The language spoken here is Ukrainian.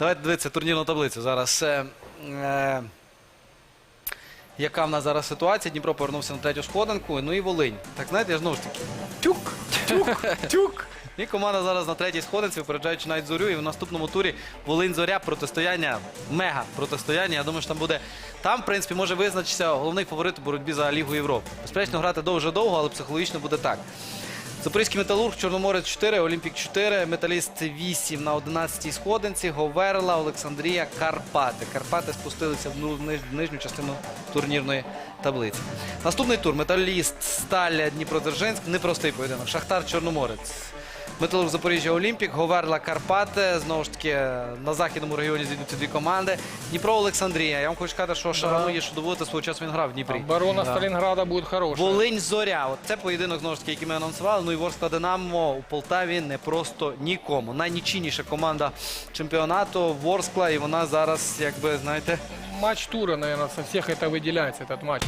Давайте дивитися турнірну таблицю. Зараз. Е, е, яка в нас зараз ситуація? Дніпро повернувся на третю сходинку. Ну і Волинь. Так знаєте, я знову ж таки. Тюк, тюк, тюк. І команда зараз на третій сходинці, випереджаючи навіть зорю. І в наступному турі Волинь зоря протистояння, мега протистояння. Я думаю, що там буде. Там, в принципі, може визначитися головний фаворит у боротьбі за Лігу Європи. Безперечно, грати дуже довго, але психологічно буде так. Запорізький металург, Чорноморець 4, Олімпік 4, Металіст 8 на 11-й сходинці, Говерла, Олександрія, Карпати. Карпати спустилися в ну- нижню частину турнірної таблиці. Наступний тур Металіст, Сталя, Дніпродзержинськ. Непростий поєдинок. Шахтар, Чорноморець. Металург Запоріжжя Олімпік, Говерла Карпати. Знову ж таки, на західному регіоні зійдуться дві команди. Дніпро Олександрія. Я вам хочу сказати, що Шараму є що доводити свого часу він грав в Дніпрі. Оборона Сталинграда будет хорошая. Волинь Зоря. От це поєдинок знову ж таки, який ми анонсували. Ну і Ворскла Динамо у Полтаві не просто нікому. Найнічійніша команда чемпіонату Ворскла, і вона зараз, якби знаєте, Матч тура, наверное, со всех это выделяется, этот матч.